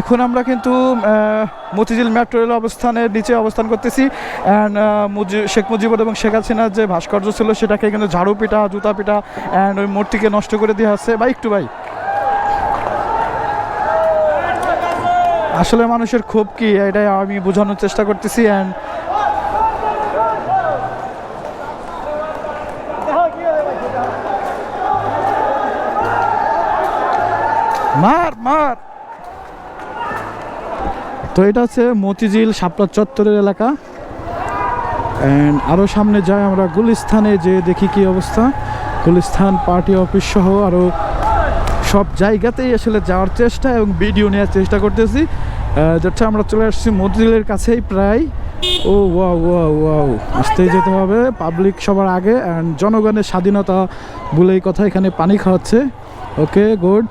এখন আমরা কিন্তু মতিঝিল মেট্রো রেল অবস্থানের নিচে অবস্থান করতেছি। অ্যান্ড শেখ মুজিবুর এবং শেখ হাসিনার যে ভাস্কর্য ছিল, সেটাকে কিন্তু ঝাড়ু পিঠা, জুতা পিঠা অ্যান্ড ওই মূর্তিকে নষ্ট করে দেওয়া হচ্ছে। ভাই, একটু ভাই। আসলে মানুষের ক্ষোভ কি, এটাই আমি বোঝানোর চেষ্টা করতেছি। অ্যান্ড মার মার। তো এটা হচ্ছে মতিঝিল শাপলা চত্বরের এলাকা। অ্যান্ড আরও সামনে যাই আমরা গুলিস্থানে, যে দেখি কি অবস্থা। গুলিস্থান, পার্টি অফিস সহ আরও সব জায়গাতেই আসলে যাওয়ার চেষ্টা এবং ভিডিও নেওয়ার চেষ্টা করতেছি। যাচ্ছে আমরা চলে আসছি মতিঝিলের কাছেই প্রায়। ও ওয়াও ওয়াও ওয়াও আসতেই যেতে হবে পাবলিক সবার আগে। অ্যান্ড জনগণের স্বাধীনতা বলে এই কথা এখানে পানি খাওয়াচ্ছে। ওকে গুড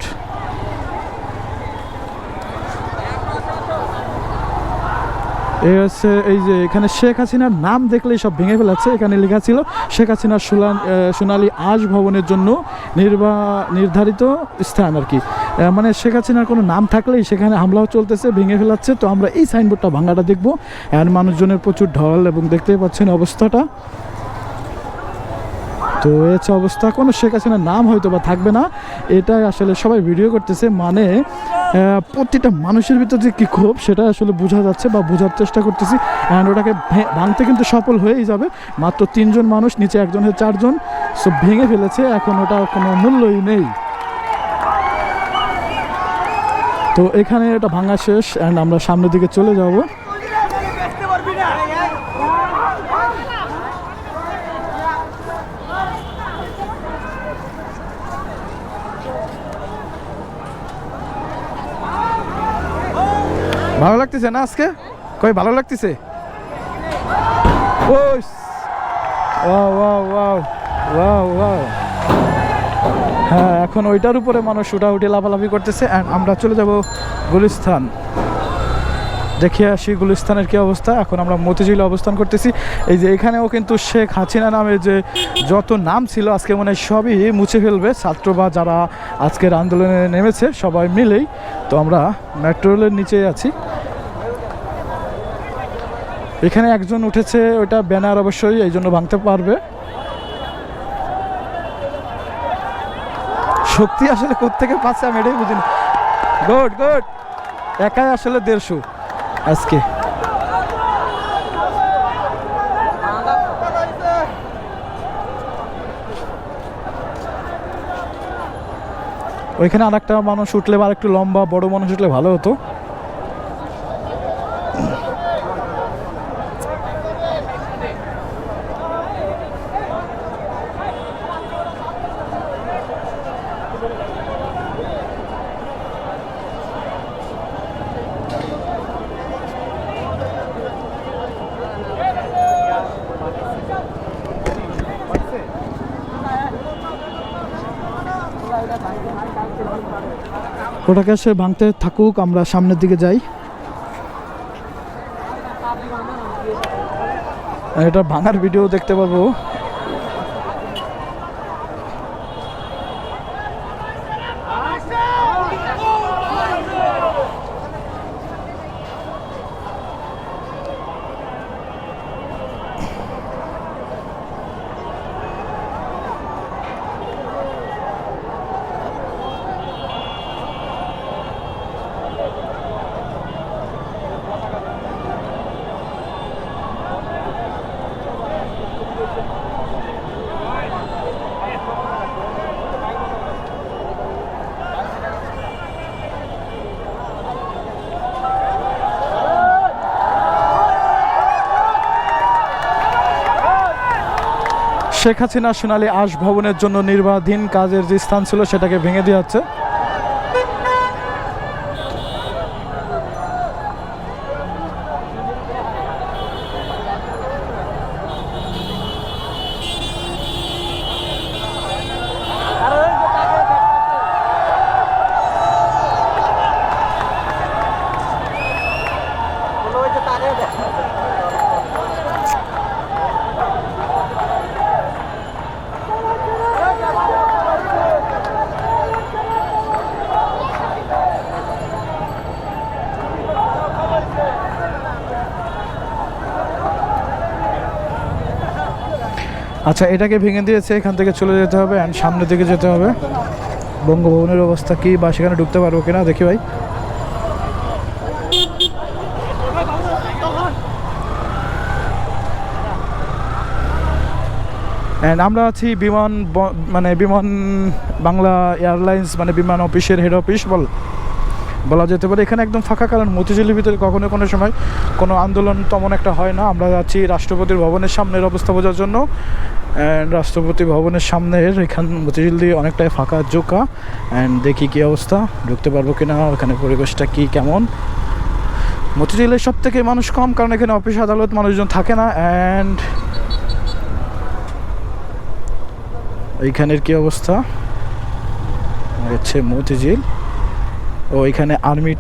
এই হচ্ছে এই যে এখানে শেখ হাসিনার নাম দেখলেই সব ভেঙে ফেলাচ্ছে এখানে লেখা ছিল, শেখ হাসিনার সুলান সোনালী ভবনের জন্য নির্বা, নির্ধারিত স্থান আর কি। মানে শেখ হাসিনার কোনো নাম থাকলেই সেখানে হামলাও চলতেছে, ভেঙে ফেলাচ্ছে। তো আমরা এই সাইনবোর্ডটা ভাঙাটা দেখব। আর মানুষজনের প্রচুর ঢল এবং দেখতেই পাচ্ছেন অবস্থাটা। তো এই অবস্থা। কোনো শেখ হাসিনার নাম হয়তো বা থাকবে না। এটা আসলে সবাই ভিডিও করতেছে। মানে প্রতিটা মানুষের ভিতর যে কী ক্ষোভ, সেটা আসলে বোঝা যাচ্ছে বা বোঝার চেষ্টা করতেছি। অ্যান্ড ওটাকে ভাঙতে কিন্তু সফল হয়েই যাবে। মাত্র তিনজন মানুষ, নিচে একজন হয়ে চারজন। সব ভেঙে ফেলেছে। এখন ওটা কোনো মূল্যই নেই। তো এখানে এটা ভাঙা শেষ। অ্যান্ড আমরা সামনের দিকে চলে যাব। ভালো লাগতেছে না আজকে? কই, ভালো লাগতেছে? ওই ওয়াও ওয়াও ওয়াও হ্যাঁ এখন ওইটার উপরে মানুষ উঠাউঠি লাফালাফি করতেছে অ্যান্ড আমরা চলে যাব গুলিস্তান দেখে আসি গুলিস্তানের কি অবস্থা। এখন আমরা মতিঝিলে অবস্থান করতেছি। এই যে এখানেও কিন্তু শেখ হাসিনা নামে যে যত নাম ছিল, আজকে মনে সবই মুছে ফেলবে। ছাত্র বা যারা আজকের আন্দোলনে নেমেছে, সবাই মিলেই। তো আমরা মেট্রো রেলের নিচে আছি। এখানে একজন উঠেছে ওটা ব্যানার অবশ্যই, এই জন্য ভাঙতে পারবে। শক্তি আসলে কোথেকে পাচ্ছে আমি এটাই বুঝিনি। Good good. একাই আসলে দেড়শো আজকে। ওইখানে আর একটা মানুষ উঠলে বা একটু লম্বা, বড় মানুষ উঠলে ভালো হতো। ওটাকে সে ভাঙতে থাকুক আমরা সামনের দিকে যাই। এটা ভাঙার ভিডিও দেখতে পাবো। শেখ হাসিনা সোনালী আশ ভবনের জন্য নির্বাধীন কাজের যে স্থান ছিল সেটাকে ভেঙে দেওয়া হচ্ছে। আচ্ছা এটাকে ভেঙে দিয়েছে এখান থেকে চলে যেতে হবে অ্যান্ড সামনের দিকে যেতে হবে। বঙ্গভবনের অবস্থা কি বা সেখানে ঢুকতে পারব কিনা? দেখি ভাই। অ্যান্ড আমরা আছি বিমান মানে বিমান বাংলা এয়ারলাইন্স মানে বিমান অফিসের হেড অফিস বল। বলা যেতে পারে, এখানে একদম ফাঁকা কারণ মতিঝিলের ভিতরে কখনো কোনো সময় কোনো আন্দোলন তেমন একটা হয় না। আমরা যাচ্ছি রাষ্ট্রপতির ভবনের সামনের অবস্থা বোঝার জন্য। অ্যান্ড রাষ্ট্রপতি ভবনের সামনের এখান মতিঝিল দিয়ে অনেকটাই ফাঁকা জোকা। অ্যান্ড দেখি কী অবস্থা, ঢুকতে পারব কি না ওখানে পরিবেশটা কী কেমন? মতিঝিলের সব থেকে মানুষ কম, কারণ এখানে অফিস আদালত মানুষজন থাকে না। অ্যান্ড এইখানের কি অবস্থা? হচ্ছে মতিঝিল। ও এখানে আর্মি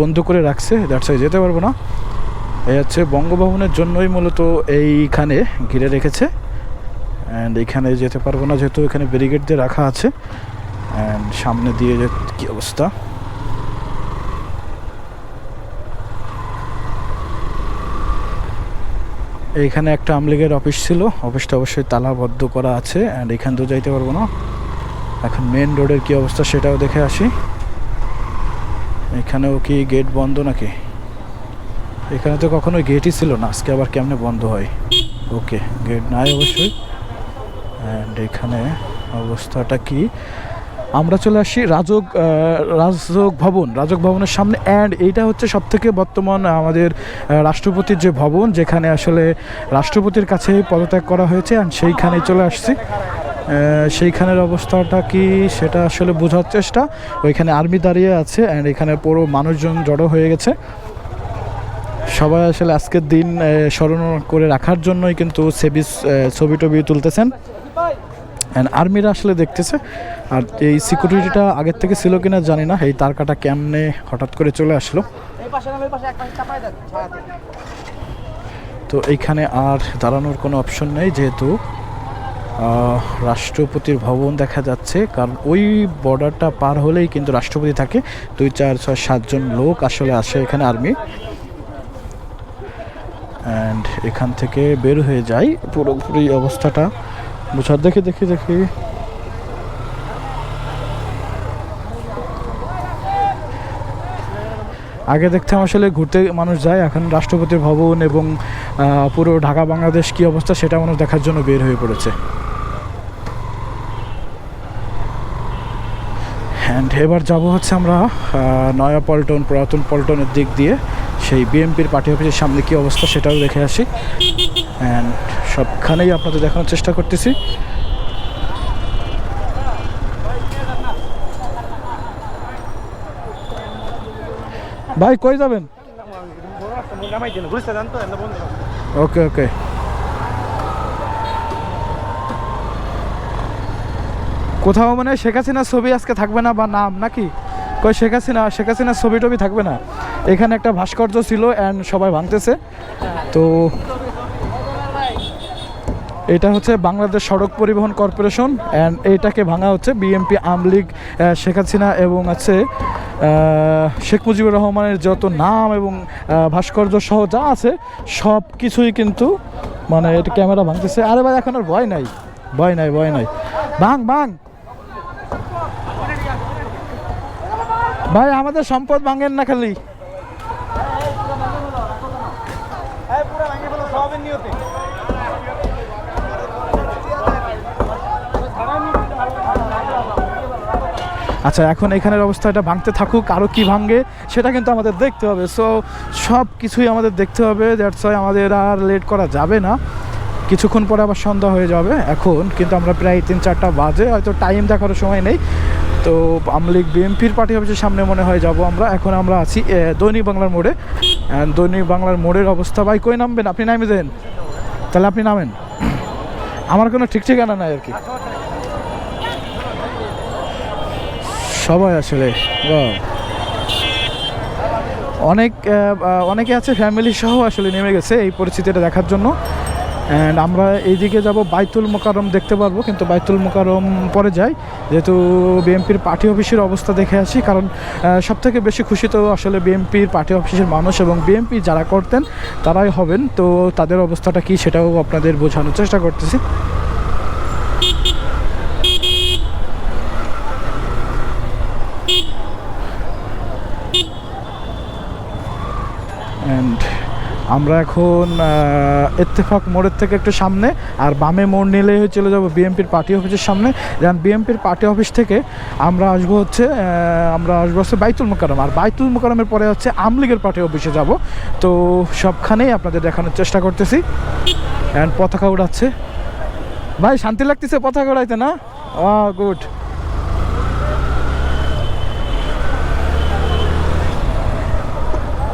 বন্ধ করে রাখছে দ্যাটস যেতে পারব না। এই হচ্ছে বঙ্গভবনের জন্যই মূলত এইখানে ঘিরে রেখেছে। অ্যান্ড এখানে যেতে পারব না, যেহেতু এখানে ব্যারিকেড দিয়ে রাখা আছে। অ্যান্ড সামনে দিয়ে কী অবস্থা? এইখানে একটা আমলিগের অফিস ছিল অফিসটা অবশ্যই তালাবদ্ধ করা আছে। অ্যান্ড এখান তো যাইতে পারব না। এখন মেন রোডের কী অবস্থা সেটাও দেখে আসি। এখানেও কি গেট বন্ধ নাকি? এখানে তো কখনো গেটই ছিল না, আজকে আবার কেমনে বন্ধ হয়? ওকে গেট নাই অবশ্যই। অ্যান্ড এখানে অবস্থাটা কি? আমরা চলে আসি রাজক রাজক ভবন। রাজক ভবনের সামনে অ্যান্ড এইটা হচ্ছে সব থেকে বর্তমান আমাদের রাষ্ট্রপতির যে ভবন, যেখানে আসলে রাষ্ট্রপতির কাছে পদত্যাগ করা হয়েছে অ্যান্ড সেইখানে চলে আসছি। সেইখানের অবস্থাটা কি সেটা আসলে বোঝার চেষ্টা। ওইখানে আর্মি দাঁড়িয়ে আছে অ্যান্ড এখানে পুরো মানুষজন জড়ো হয়ে গেছে। সবাই আসলে আজকের দিন স্মরণ করে রাখার জন্যই কিন্তু সেবি ছবি টবি তুলতেছেন। অ্যান্ড আর্মিরা আসলে দেখতেছে। আর এই সিকিউরিটিটা আগের থেকে ছিল কিনা জানি না। এই তারকাটা কেমনে হঠাৎ করে চলে আসলো। তো এইখানে আর দাঁড়ানোর কোনো অপশন নেই যেহেতু রাষ্ট্রপতির ভবন দেখা যাচ্ছে, কারণ ওই বর্ডারটা পার হলেই কিন্তু রাষ্ট্রপতি থাকে। দুই, চার, ছয়, সাতজন লোক আসলে আসে এখানে আর্মি। অ্যান্ড এখান থেকে বের হয়ে যায়। পুরোপুরি অবস্থাটা বুঝার দেখে দেখে, দেখি। আগে দেখতাম আসলে ঘুরতে মানুষ যায়, এখন রাষ্ট্রপতির ভবন এবং পুরো ঢাকা, বাংলাদেশ কি অবস্থা সেটা মানুষ দেখার জন্য বের হয়ে পড়েছে। অ্যান্ড এবার যাব হচ্ছে আমরা নয়া পল্টন, পুরাতন পল্টনের দিক দিয়ে। সেই বিএমপির পার্টি অফিসের সামনে কী অবস্থা সেটাও দেখে আসি। অ্যান্ড সবখানেই আপনাদের দেখানোর চেষ্টা করতেছি। ভাই কই যাবেন? ওকে ওকে কোথাও মানে শেখ হাসিনার ছবি আজকে থাকবে না বা নাম নাকি? কই শেখ হাসিনা শেখ হাসিনার ছবি টবি থাকবে না? এখানে একটা ভাস্কর্য ছিল অ্যান্ড সবাই ভাঙতেছে। তো এটা হচ্ছে বাংলাদেশ সড়ক পরিবহন কর্পোরেশন অ্যান্ড এইটাকে ভাঙা হচ্ছে বিএমপি আমলিগ আহ, শেখ হাসিনা এবং আছে শেখ মুজিবুর রহমানের যত নাম এবং ভাস্কর্য সহ যা আছে, সব কিছুই কিন্তু মানে এটা ক্যামেরা ভাঙতেছে। আরে ভাই, এখন আর ভয় নাই। ভয় নাই ভয় নাই। ভাঙ ভাঙ। ভাই, আমাদের সম্পদ ভাঙেন না খালি এই পুরো ভেঙে ফেলো সবের নিয়তে আচ্ছা এখন এখানের অবস্থাটা ভাঙতে থাকুক আরও কি ভাঙে, সেটা কিন্তু আমাদের দেখতে হবে। সো সব কিছুই আমাদের দেখতে হবে দ্যাটস ওয়াই আমাদের আর লেট করা যাবে না। কিছুক্ষণ পরে আবার সন্ধ্যা হয়ে যাবে এখন, কিন্তু আমরা প্রায় তিন, চারটা বাজে, হয়তো টাইম দেখারও সময় নেই। তো আমলিগ বিএমপির পার্টি অফিসের সামনে মনে হয় যাব আমরা। এখন আমরা আছি দৈনিক বাংলার মোড়ে। দৈনিক বাংলার মোড়ের অবস্থা, ভাই, কই নামবেন? আপনি নামে দেন। তাহলে আপনি নামেন। আমার কোনো ঠিক ঠিকানা নাই আর কি। সবাই আসলে. অনেক অনেকে আছে ফ্যামিলি সহ আসলে নেমে গেছে এই পরিস্থিতিটা দেখার জন্য। অ্যান্ড আমরা এইদিকে যাব বাইতুল মোকারম দেখতে পারব, কিন্তু বাইতুল মোকারম পরে যাই। যেহেতু বিএমপির পার্টি অফিসের অবস্থা দেখে আসি, কারণ সব থেকে বেশি খুশি তো আসলে বিএমপির পার্টি অফিসের মানুষ এবং বিএমপি যারা করতেন, তারাই হবেন। তো তাদের অবস্থাটা কি সেটাও আপনাদের বোঝানোর চেষ্টা করতেছি। আমরা এখন আহ, ইত্তেফাক মোড়ের থেকে একটু সামনে আর বামে মোড় নিলে চলে যাব বিএমপির পার্টি অফিসের সামনে। যেমন বিএমপির পার্টি অফিস থেকে আমরা আসব হচ্ছে আমরা আসব হচ্ছে বাইতুল মোকারম আর বাইতুল মোকারমের পরে হচ্ছে আমলিগের পার্টি অফিসে যাব। তো সবখানেই আপনাদের দেখানোর চেষ্টা করতেছি। অ্যান্ড পতাকা উড়াচ্ছে। ভাই শান্তি লাগতেছে পতাকা উড়াইতে না? ও গুড।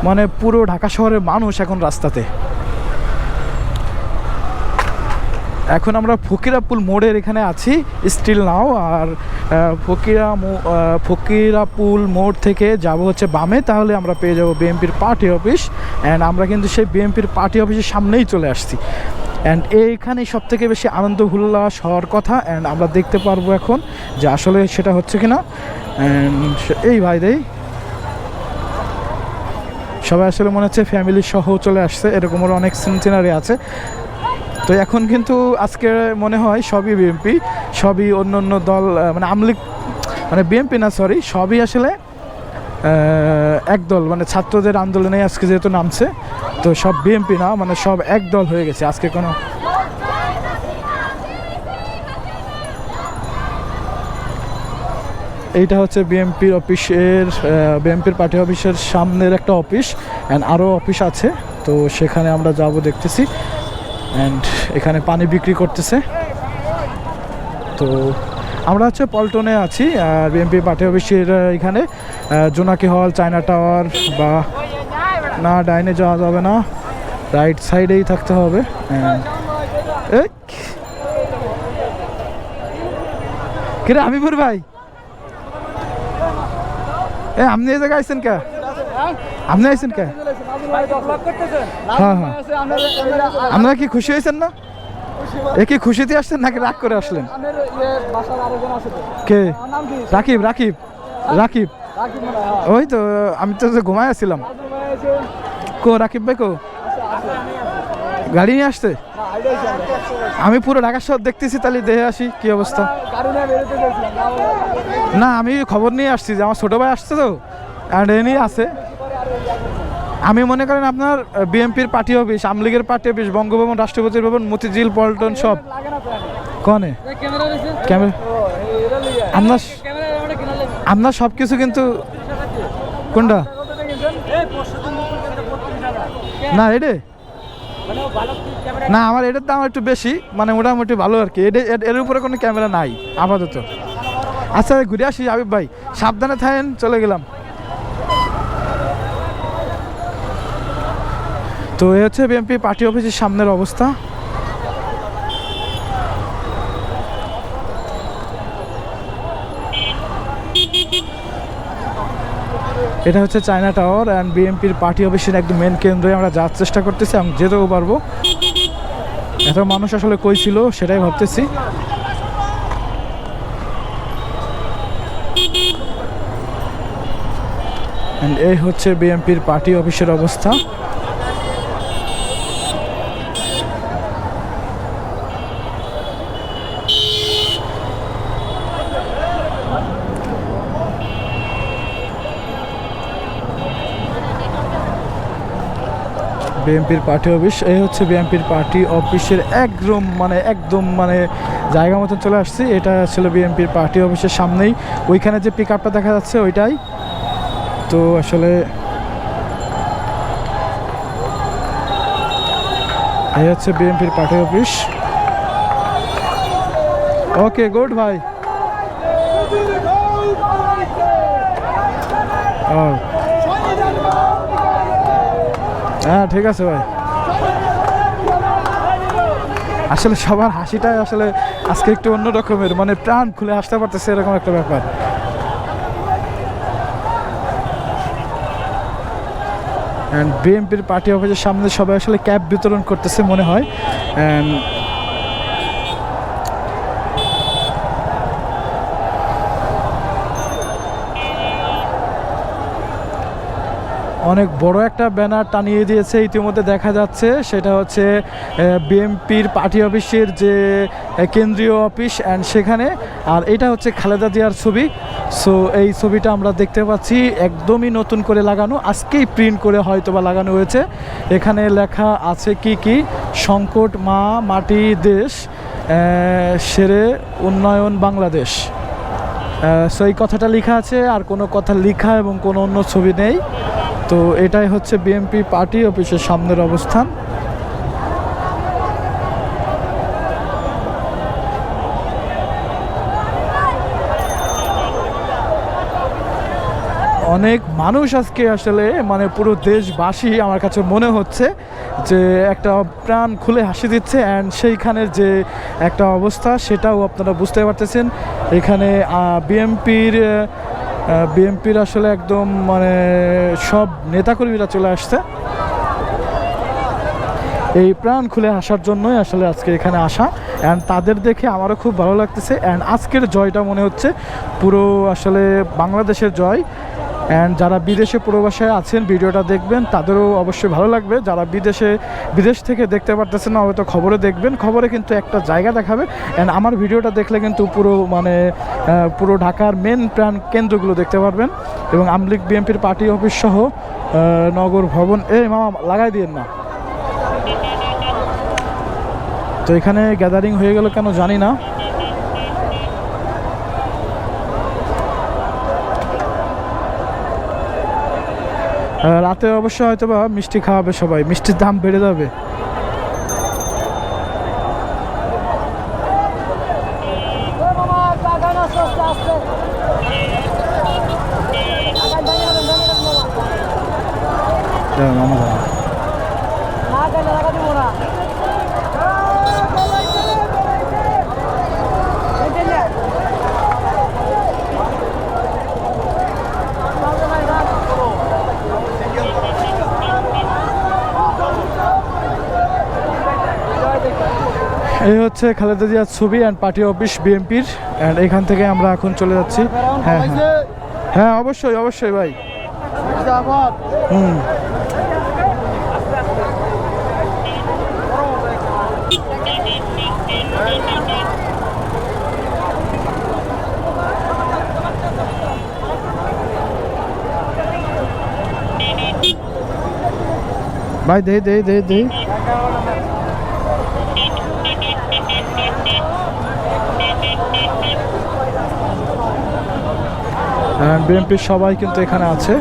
মানে পুরো ঢাকা শহরের মানুষ এখন রাস্তাতে। এখন আমরা ফকিরাপুল মোড়ের এখানে আছি স্টিল নাও আর ফকিরা ফকিরাপুল মোড় থেকে যাব হচ্ছে বামে, তাহলে আমরা পেয়ে যাব বিএমপির পার্টি অফিস অ্যান্ড আমরা কিন্তু সেই বিএমপির পার্টি অফিসের সামনেই চলে আসছি। অ্যান্ড এইখানে সব থেকে বেশি আনন্দ উল্লাস হওয়ার কথা অ্যান্ড আমরা দেখতে পারব এখন যে আসলে সেটা হচ্ছে কিনা অ্যান্ড এই ভাই দেই সবাই আসলে মনে হচ্ছে ফ্যামিলি সহ চলে আসছে এরকমের অনেক সিনসিনারি আছে। তো এখন কিন্তু আজকে মনে হয় সবই বিএনপি সবই অন্য অন্য দল মানে আমলিগ মানে বিএনপি না সরি সবই আসলে এক দল মানে ছাত্রদের আন্দোলনে আজকে যেহেতু নামছে, তো সব বিএনপি না মানে সব এক দল হয়ে গেছে। আজকে কোনো এইটা হচ্ছে বিএমপির অফিসের বিএমপির পার্টি অফিসের সামনের একটা অফিস অ্যান্ড আরও অফিস আছে। তো সেখানে আমরা যাব দেখতেছি অ্যান্ড এখানে পানি বিক্রি করতেছে। তো আমরা হচ্ছে পল্টনে আছি, আর বিএমপি পার্টি অফিসের এখানে জোনাকি হল, চায়না টাওয়ার বা না, ডাইনে যাওয়া যাবে না, রাইট সাইডেই থাকতে হবে। কিরে হাবিবুর ভাই! এ, আপনি এই জায়গায় আইছেন কে? আপনি আইছেন কে? হ্যাঁ হ্যাঁ। আপনারা কি খুশি হয়েছেন না? এ কি খুশিতে আসছেন নাকি রাগ করে আসলেন? কে? রাকিব রাকিব রাকিব। ওই তো, আমি তো ঘুমায় আসছিলাম কো, রাকিব ভাই কো? গাড়ি নিয়ে আসছে? আমি পুরো ঢাকা শহর দেখতেছি, তাহলে দেখে আসি কি অবস্থা। না, আমি খবর নিয়ে আসছি যে আমার ছোট ভাই আসছে তো অ্যান্ড এ আছে। আমি মনে করেন আপনার বিএনপির পার্টি অফিস আমলিগের পার্টি অফিস বঙ্গভবন, রাষ্ট্রপতির ভবন, মতিঝিল, পল্টন, সব। কনে? ক্যামেরা আপনার আপনার সব কিছু কিন্তু কোনটা? না এডে না, আমার এটার দাম একটু বেশি মানে মোটামুটি ভালো আর কি। এর- উপরে কোনো ক্যামেরা নাই, আপাতত। আচ্ছা ঘুরে আসি, আবিব ভাই। সাবধানে থাকেন, চলে গেলাম। তো এ হচ্ছে বিএনপি পার্টি অফিসের সামনের অবস্থা। এটা হচ্ছে চায়না টাওয়ার অ্যান্ড বিএমপির পার্টি অফিসের একদম মেন কেন্দ্রে আমরা যাওয়ার চেষ্টা করতেছি, আমি যেতেও পারব। এত মানুষ আসলে কই ছিল সেটাই ভাবতেছি। এই হচ্ছে বিএমপির পার্টি অফিসের অবস্থা। বিএনপির পার্টি অফিস। এই হচ্ছে বিএনপির পার্টি অফিসের একদম মানে একদম মানে জায়গা মতন চলে আসছি। এটা ছিল বিএনপির পার্টি অফিসের সামনেই। ওইখানে যে পিক দেখা যাচ্ছে ওইটাই। তো আসলে এই হচ্ছে বিএনপির পার্টি অফিস। ওকে, গুড ভাই। ও হ্যাঁ ঠিক আছে ভাই। আসলে সবার হাসিটাই আসলে আজকে একটু অন্য রকমের মানে প্রাণ খুলে আসতে পারতেছে এরকম একটা ব্যাপার। অ্যান্ড বিএনপির পার্টি অফিসের সামনে সবাই আসলে ক্যাব বিতরণ করতেছে মনে হয়। অ্যান্ড অনেক বড় একটা ব্যানার টানিয়ে দিয়েছে ইতিমধ্যে দেখা যাচ্ছে। সেটা হচ্ছে বিএমপির পার্টি অফিসের যে কেন্দ্রীয় অফিস অ্যান্ড সেখানে। আর এটা হচ্ছে খালেদা জিয়ার ছবি। সো এই ছবিটা আমরা দেখতে পাচ্ছি, একদমই নতুন করে লাগানো। আজকেই প্রিন্ট করে হয়তো বা লাগানো হয়েছে। এখানে লেখা আছে কি কি? সংকট, মা, মাটি, দেশ সেরে উন্নয়ন, বাংলাদেশ। সো এই কথাটা লেখা আছে, আর কোনো কথা লেখা এবং কোনো অন্য ছবি নেই। তো এটাই হচ্ছে বিএমপি পার্টি অফিসের সামনের অবস্থান। অনেক মানুষ আজকে আসলে মানে পুরো দেশবাসী আমার কাছে মনে হচ্ছে যে একটা প্রাণ খুলে হাসি দিচ্ছে অ্যান্ড সেইখানের যে একটা অবস্থা সেটাও আপনারা বুঝতে পারতেছেন। এখানে বিএমপির বিএমপির আসলে একদম মানে সব নেতাকর্মীরা চলে আসছে। এই প্রাণ খুলে আসার জন্যই আসলে আজকে এখানে আসা। অ্যান্ড তাদের দেখে আমারও খুব ভালো লাগতেছে। অ্যান্ড আজকের জয়টা মনে হচ্ছে পুরো আসলে বাংলাদেশের জয়। অ্যান্ড যারা বিদেশে প্রবাসে আছেন, ভিডিওটা দেখবেন, তাদেরও অবশ্যই ভালো লাগবে। যারা বিদেশে, বিদেশ থেকে দেখতে পারতেছেন না, হয়তো খবরে দেখবেন। খবরে কিন্তু একটা জায়গা দেখাবে। অ্যান্ড আমার ভিডিওটা দেখলে কিন্তু পুরো মানে পুরো ঢাকার মেন প্রাণ কেন্দ্রগুলো দেখতে পারবেন। এবং আমলিক বিএনপির পার্টি অফিস সহ নগর ভবন। এ মামা, লাগাই দিয়েন না। তো এখানে গ্যাদারিং হয়ে গেল কেন জানি না। রাতে অবশ্য হয়তো বা মিষ্টি খাওয়াবে সবাই। মিষ্টির দাম বেড়ে যাবে। মামা এই হচ্ছে খালেদা জিয়ার ছবি অ্যান্ড পার্টি অফিস বিএনপির অ্যান্ড এখান থেকে আমরা এখন চলে যাচ্ছি। হ্যাঁ হ্যাঁ। হ্যাঁ অবশ্যই অবশ্যই ভাই। হুম ভাই, দে দে দে দে। বিএনপির সবাই কিন্তু এখানে আছে।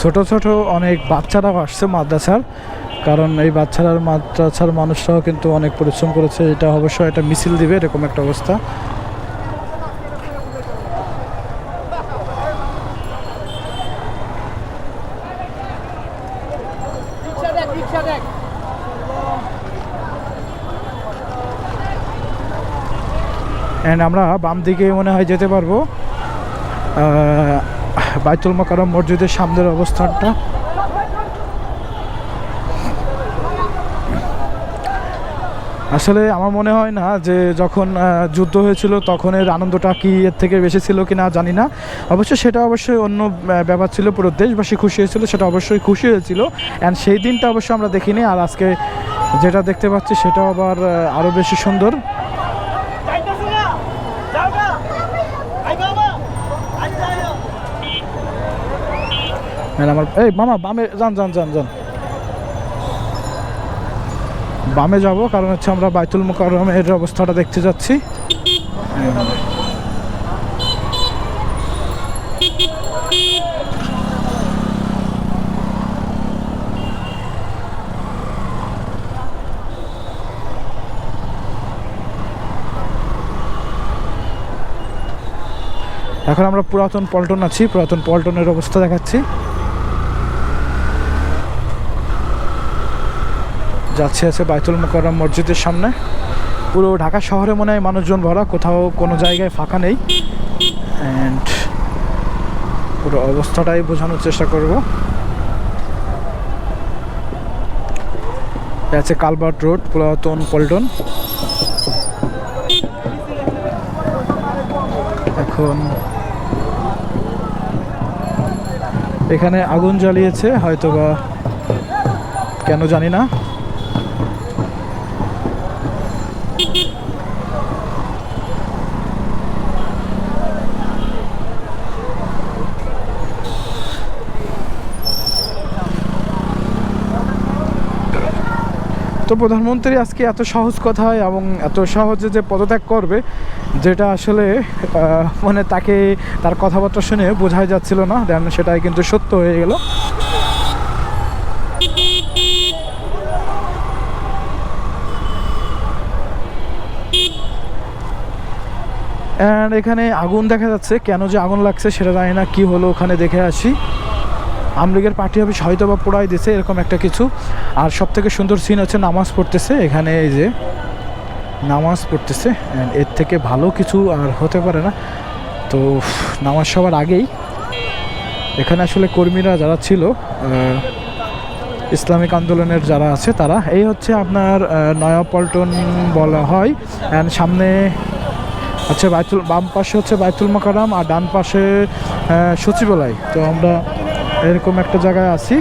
ছোট ছোট অনেক বাচ্চারাও আসছে মাদ্রাসার, কারণ এই বাচ্চারার মাদ্রাসার মানুষরাও কিন্তু অনেক পরিশ্রম করেছে, এটা অবশ্যই একটা মিছিল দিবে, এরকম একটা অবস্থা। অ্যান্ড আমরা বাম দিকে মনে হয় যেতে পারব। বাইতুল মোকারম মসজিদের সামনের অবস্থানটা। আসলে আমার মনে হয় না যে যখন যুদ্ধ হয়েছিল তখন এর আনন্দটা কি এর থেকে বেশি ছিল কি না জানি না। অবশ্য সেটা অবশ্যই অন্য ব্যাপার ছিল, পুরো দেশবাসী খুশি হয়েছিল, সেটা অবশ্যই খুশি হয়েছিল। অ্যান্ড সেই দিনটা অবশ্য আমরা দেখিনি, আর আজকে যেটা দেখতে পাচ্ছি সেটা আবার আরও বেশি সুন্দর। আমার এই, মামা, বামে যান যান যান যান। বামে যাব, কারণ হচ্ছে আমরা বাইতুল মুকাররমের অবস্থাটা দেখতে যাচ্ছি। এখন আমরা পুরাতন পল্টন আছি, পুরাতন পল্টনের অবস্থা দেখাচ্ছি। যাচ্ছে আছে বাইতুল মোকাররম মসজিদের সামনে। পুরো ঢাকা শহরে মনে হয় মানুষজন ভরা, কোথাও কোনো জায়গায় ফাঁকা নেই। অ্যান্ড পুরো অবস্থাটাই বোঝানোর চেষ্টা করব। আছে কালবার্ট রোড, পুরাতন পল্টন। এখন এখানে আগুন জ্বালিয়েছে, হয়তোবা, কেন জানি না। তো প্রধানমন্ত্রী আজকে এত সহজ কথায় এবং এত সহজে যে পদত্যাগ করবে, যেটা আসলে মানে তাকে তার কথাবার্তা শুনে বোঝাই যাচ্ছিল না, দেন সেটাই কিন্তু সত্য হয়ে গেল। এখানে আগুন দেখা যাচ্ছে, কেন যে আগুন লাগছে সেটা জানি না, কি হলো ওখানে দেখে আসি। আমলিগের পার্টি অফিস হয়তো বা পোড়াই দিছে, এরকম একটা কিছু। আর সব থেকে সুন্দর সিন হচ্ছে নামাজ পড়তেছে, এখানে এই যে নামাজ পড়তেছে, and এর থেকে ভালো কিছু আর হতে পারে না। তো নামাজ সবার আগেই। এখানে আসলে কর্মীরা যারা ছিল ইসলামিক আন্দোলনের যারা আছে তারা, এই হচ্ছে আপনার নয়াপল্টন বলা হয় অ্যান্ড সামনে হচ্ছে বাইতুল, বাম পাশে হচ্ছে বাইতুল মোকারাম আর ডান পাশে সচিবালয়। তো আমরা এরকম একটা জায়গায় আছি।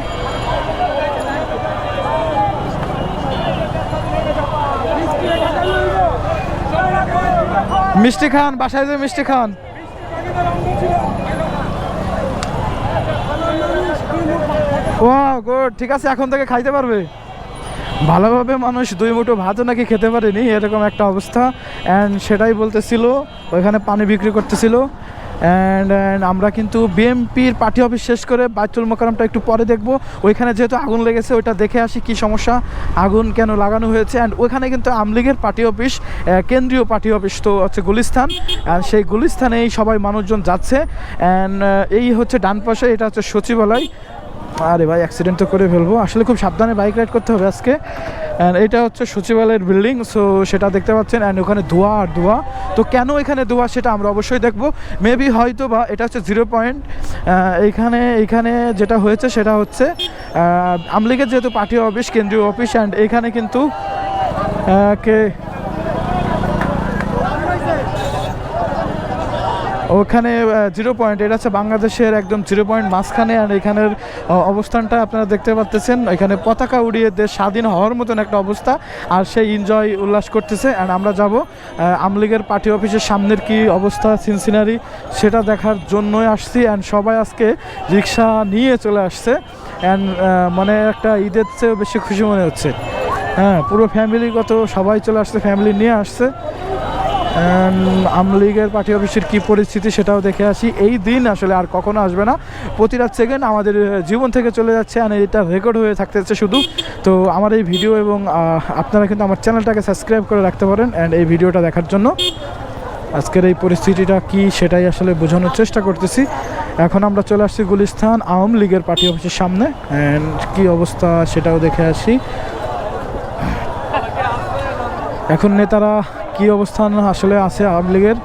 মিষ্টি খান, বাসায় যে মিষ্টি খান। ও গুড, ঠিক আছে, এখন থেকে খাইতে পারবে। ভালোভাবে মানুষ দুই মুঠো ভাতও নাকি খেতে পারেনি, এরকম একটা অবস্থা। অ্যান্ড সেটাই বলতেছিল, ওইখানে পানি বিক্রি করতেছিল। অ্যান্ড অ্যান্ড আমরা কিন্তু বিএমপির পার্টি অফিস শেষ করে বাইতুল মোকারমটা একটু পরে দেখব। ওইখানে যেহেতু আগুন লেগেছে, ওইটা দেখে আসি কি সমস্যা, আগুন কেন লাগানো হয়েছে। অ্যান্ড ওইখানে কিন্তু আমলিগের পার্টি অফিস কেন্দ্রীয় পার্টি অফিস তো হচ্ছে গুলিস্তান। অ্যান্ড সেই গুলিস্থানেই সবাই মানুষজন যাচ্ছে। অ্যান্ড এই হচ্ছে ডান পাশে, এটা হচ্ছে সচিবালয়। আরে ভাই অ্যাক্সিডেন্ট তো করে ফেলব। আসলে খুব সাবধানে বাইক রাইড করতে হবে আজকে। অ্যান্ড এটা হচ্ছে সচিবালয়ের বিল্ডিং সো সেটা দেখতে পাচ্ছেন অ্যান্ড ওখানে ধোয়া আর ধোয়া। তো কেন এখানে ধোয়া সেটা আমরা অবশ্যই দেখব। মেবি হয়তো বা এটা হচ্ছে জিরো পয়েন্ট এইখানে এইখানে যেটা হয়েছে সেটা হচ্ছে আমলিগের যেহেতু পার্টি অফিস, কেন্দ্রীয় অফিস অ্যান্ড এখানে কিন্তু কে ওখানে জিরো পয়েন্ট এটা হচ্ছে বাংলাদেশের একদম জিরো পয়েন্ট মাঝখানে, আর এখানের অবস্থানটা আপনারা দেখতে পাচ্তেছেন এখানে পতাকা উড়িয়ে দেশ স্বাধীন হওয়ার মতন একটা অবস্থা, আর সেই এনজয় উল্লাস করতেছে। অ্যান্ড আমরা যাব আমলিগের পার্টি অফিসের সামনের কি অবস্থা সিনসিনারি সেটা দেখার জন্যই আসছি। অ্যান্ড সবাই আজকে রিক্সা নিয়ে চলে আসছে। অ্যান্ড মানে একটা ঈদের চেয়েও বেশি খুশি মনে হচ্ছে। হ্যাঁ পুরো ফ্যামিলিগত সবাই চলে আসছে ফ্যামিলি নিয়ে আসছে। আমলিগের পার্টি অফিসের কী পরিস্থিতি সেটাও দেখে আসি। এই দিন আসলে আর কখনো আসবে না। প্রতি রাত সেকেন্ড আমাদের জীবন থেকে চলে যাচ্ছে আর এটা রেকর্ড হয়ে থাকতেছে শুধু। তো আমার এই ভিডিও এবং আপনারা কিন্তু আমার চ্যানেলটাকে সাবস্ক্রাইব করে রাখতে পারেন অ্যান্ড এই ভিডিওটা দেখার জন্য। আজকের এই পরিস্থিতিটা কি সেটাই আসলে বোঝানোর চেষ্টা করতেছি। এখন আমরা চলে আসছি গুলিস্তান আওয়ামী লীগের পার্টি অফিসের সামনে অ্যান্ড কি অবস্থা সেটাও দেখে আসি। এখন নেতারা কি অবস্থান আসলে আছে আওয়ামী লীগের?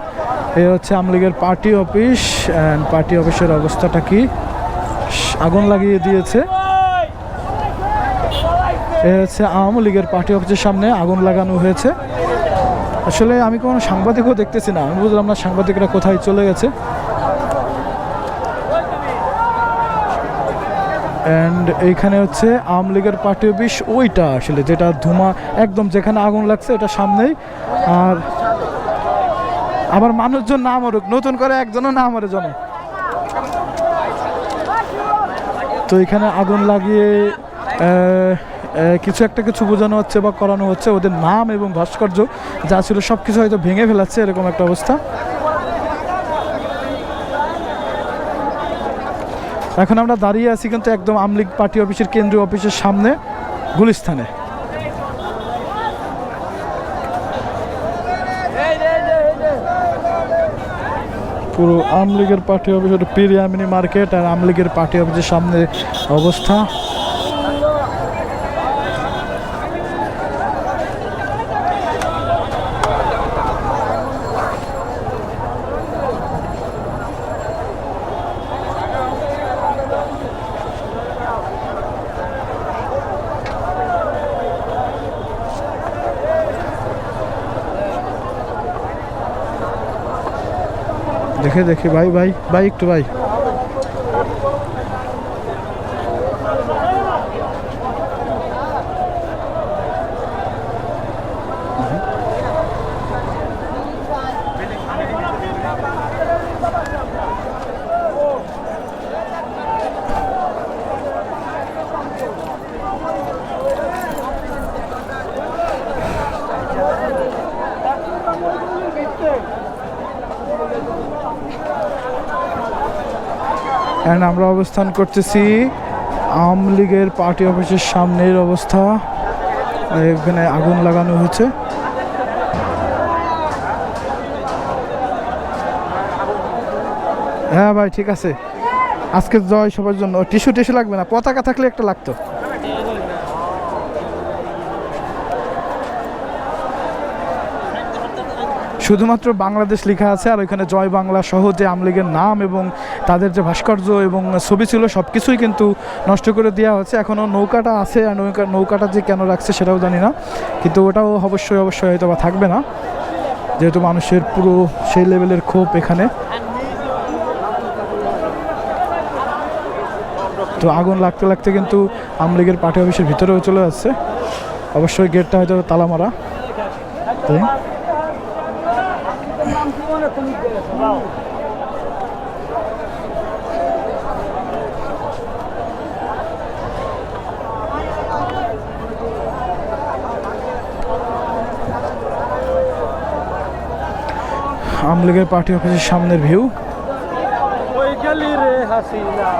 এই হচ্ছে আওয়ামী লীগের পার্টি অফিস অ্যান্ড পার্টি অফিসের অবস্থাটা কি? আগুন লাগিয়ে দিয়েছে। এ হচ্ছে আওয়ামী লীগের পার্টি অফিসের সামনে আগুন লাগানো হয়েছে। আসলে আমি কোনো সাংবাদিকও দেখতেছি না। আমি বুঝলাম না সাংবাদিকরা কোথায় চলে গেছে। অ্যান্ড এইখানে হচ্ছে আওয়ামী লীগের পার্টি অফিস, ওইটা আসলে যেটা ধুমা, একদম যেখানে আগুন লাগছে এটা সামনেই। আর আবার মানুষজন না মরুক, নতুন করে একজনও না মরে জন তো এখানে আগুন লাগিয়ে কিছু একটা কিছু বোঝানো হচ্ছে বা করানো হচ্ছে। ওদের নাম এবং ভাস্কর্য যা ছিল সব কিছু হয়তো ভেঙে ফেলাচ্ছে, এরকম একটা অবস্থা। এখন আমরা দাঁড়িয়ে আছি কিন্তু একদম আমলিগ পার্টি অফিসের কেন্দ্রীয় অফিসের সামনে গুলিস্তানে পুরো আমলিগের পার্টি অফিস ওটা পিরিয়ামিনি মার্কেট আর আমলিগের পার্টি অফিসের সামনে অবস্থা। দেখে দেখি ভাই ভাই ভাই একটু ভাই অ্যান্ড আমরা অবস্থান করতেছি আওয়ামী লীগের পার্টি অফিসের সামনের অবস্থা। এখানে আগুন লাগানো হয়েছে। হ্যাঁ ভাই, ঠিক আছে। আজকে জয় সবার জন্য। টিস্যু টিস্যু লাগবে না, পতাকা থাকলে একটা লাগতো। শুধুমাত্র বাংলাদেশ লেখা আছে, আর ওইখানে জয় বাংলা সহ যে আমলিগের নাম এবং তাদের যে ভাস্কর্য এবং ছবি ছিল সব কিছুই কিন্তু নষ্ট করে দেওয়া হয়েছে। এখনও নৌকাটা আছে, আর নৌকা, নৌকাটা যে কেন রাখছে সেটাও জানি না। কিন্তু ওটাও অবশ্যই অবশ্যই হয়তো বা থাকবে না। যেহেতু মানুষের পুরো সেই লেভেলের ক্ষোভ এখানে। তো আগুন লাগতে লাগতে কিন্তু আমলিগের পার্টি অফিসের ভিতরেও চলে যাচ্ছে। অবশ্যই গেটটা হয়তো তালা মারা। তাই? আমলিগের পার্টি অফিসের সামনের ভিউ ওই গেলি রে হাসিনা।